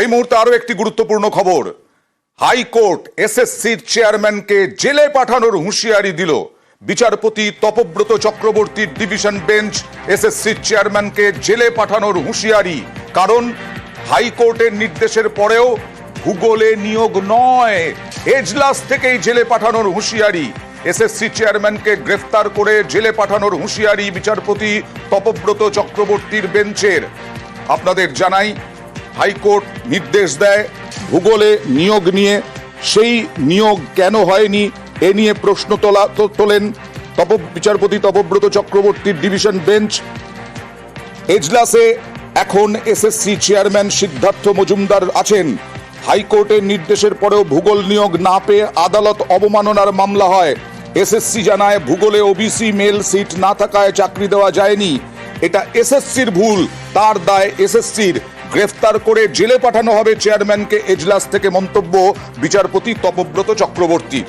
এই মুহূর্তে আরও একটি গুরুত্বপূর্ণ খবর। হাইকোর্ট এসএসসির চেয়ারম্যানকে জেলে পাঠানোর হুঁশিয়ারি দিল। বিচারপতি তপব্রত চক্রবর্তীর ডিভিশন বেঞ্চ এসএসসির চেয়ারম্যানকে জেলে পাঠানোর হুঁশিয়ারি। কারণ হাইকোর্টের নির্দেশের পরেও ভূগোলে নিয়োগ নয়। এজলাস থেকেই জেলে পাঠানোর হুঁশিয়ারি। এসএসসি চেয়ারম্যানকে গ্রেফতার করে জেলে পাঠানোর হুঁশিয়ারি বিচারপতি তপব্রত চক্রবর্তীর বেঞ্চের। আপনাদের জানাই হাইকোর্ট নির্দেশ দেয়, ভূগোলে নিয়োগ নিয়ে। সেই নিয়োগ কেন হয়নি? এ নিয়ে প্রশ্ন তোলা তোলেন তপ বিচারপতি তপব্রত চক্রবর্তীর ডিভিশন বেঞ্চ। এজলাসে এখন এসএসসি চেয়ারম্যান সিদ্ধার্থ মজুমদার আছেন। হাইকোর্টের নির্দেশের পরেও ভূগোল নিয়োগ না পেয়ে আদালত অবমাননার মামলা হয়। এসএসসি জানায়, ভূগোলে ওবিসি মেল সিট না থাকায় চাকরি দেওয়া যায়নি। এটা এসএসসির ভুল, তার দায় এসএসসির। গ্রেফতার করে জেলে পাঠানো হবে চেয়ারম্যানকে এজলাস থেকে মন্তব্য বিচারপতি তপব্রত চক্রবর্তীর।